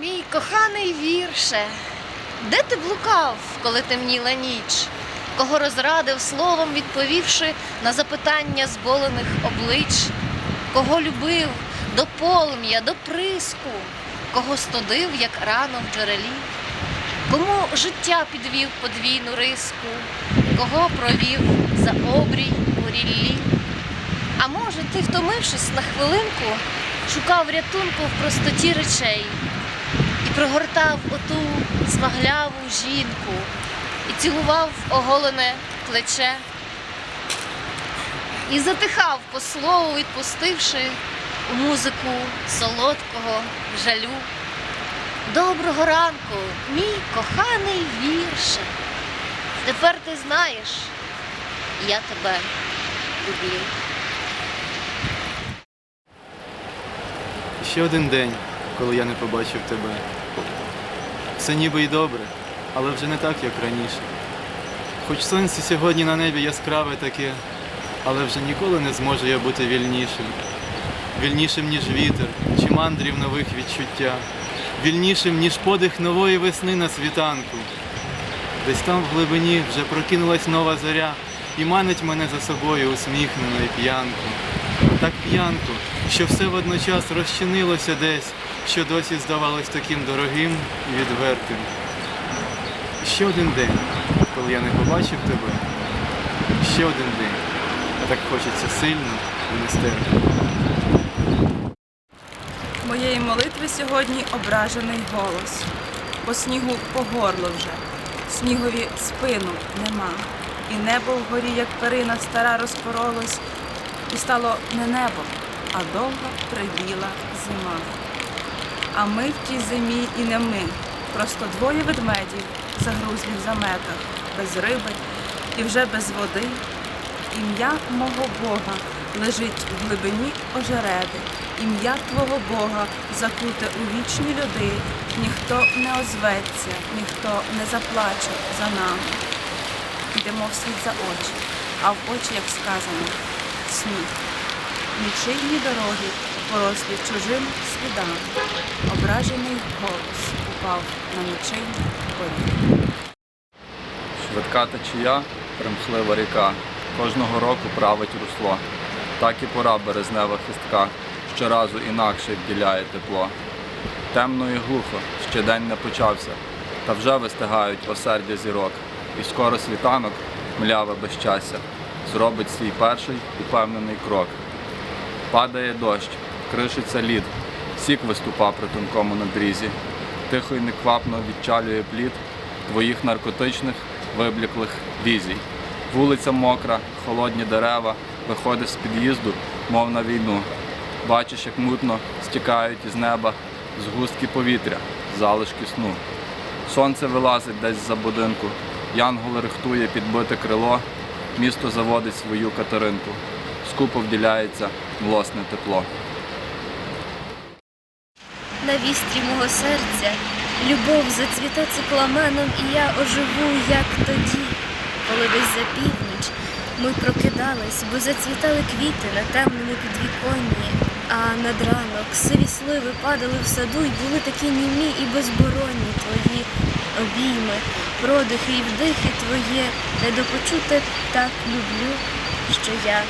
мій коханий вірше, де ти блукав, коли темніла ніч? Кого розрадив словом, відповівши на запитання зболених облич, кого любив до полум'я, до приску, кого стодив, як рано в джерелі, кому життя підвів подвійну риску, кого провів за обрій у ріллі. А може, ти, втомившись на хвилинку, шукав рятунку в простоті речей і прогортав оту смагляву жінку і цілував оголене плече, і затихав по слову, відпустивши у музику солодкого жалю. Доброго ранку, мій коханий вірше. Тепер ти знаєш, я тебе люблю. Ще один день, коли я не побачив тебе. Все ніби й добре, але вже не так, як раніше. Хоч сонце сьогодні на небі яскраве таке, але вже ніколи не зможу я бути вільнішим. Вільнішим, ніж вітер, чи мандрів нових відчуття, вільнішим, ніж подих нової весни на світанку. Десь там в глибині вже прокинулась нова зоря і манить мене за собою усміхненою п'янку. Так п'янку, що все водночас розчинилося десь, що досі здавалось таким дорогим і відвертим. Ще один день, коли я не побачив тебе. Ще один день. А так хочеться сильно і нестерпно. Моєї молитви сьогодні ображений голос. По снігу по горло вже, снігові спину нема. І небо вгорі, як перина стара, розпоролось, і стало не небо, а довга прибіла зима. А ми в тій зимі і не ми, просто двоє ведмедів, загрузлі в заметах, без риби і вже без води. Ім'я мого Бога лежить в глибині ожереди. Ім'я Твого Бога закуте у вічні люди. Ніхто не озветься, ніхто не заплаче за нами. Йдемо вслід за очі, а в очі, як сказано, сніг. Нічийні дороги порослі чужим слідами. Ображений голос упав на нічийні полі. Швидка течія, примхлива ріка, кожного року править русло. Так і пора березнева хистка, щоразу інакше вділяє тепло. Темно і глухо, ще день не почався, та вже вистигають осердя зірок, і скоро світанок, мляве безщастя, зробить свій перший упевнений крок. Падає дощ, кришиться лід, сік виступа при тонкому надрізі. Тихо й неквапно відчалює плід твоїх наркотичних вибліклих візій. Вулиця мокра, холодні дерева, виходиш з під'їзду, мов на війну. Бачиш, як мутно стікають із неба згустки повітря, залишки сну. Сонце вилазить десь за будинку, янгол рихтує підбите крило, місто заводить свою катеринку. Скупо вділяється млосне тепло. На вістрі мого серця любов зацвіте цикламеном, і я оживу, як тоді, коли десь за північ ми прокидались, бо зацвітали квіти на темному підвіконні, а над ранок сиві сливи падали в саду й були такі німі і безборонні твої обійми, продихи і вдихи твоє, недопочуте так люблю, що я,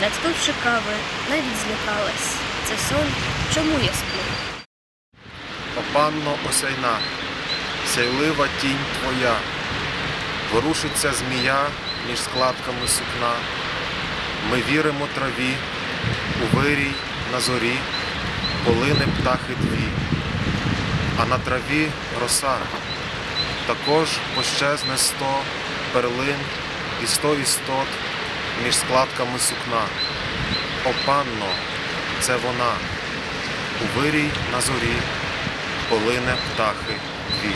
надпивши кави, навіть злякалась. Це сон, чому я сплю? О панно осяйна, сяйлива тінь твоя, ворушиться змія між складками сукна. Ми віримо траві, у вирій на зорі, полине птахи дві, а на траві роса, також пощезне сто перлин і сто істот між складками сукна. О панно, це вона, у вирій на зорі, полине птахи дві.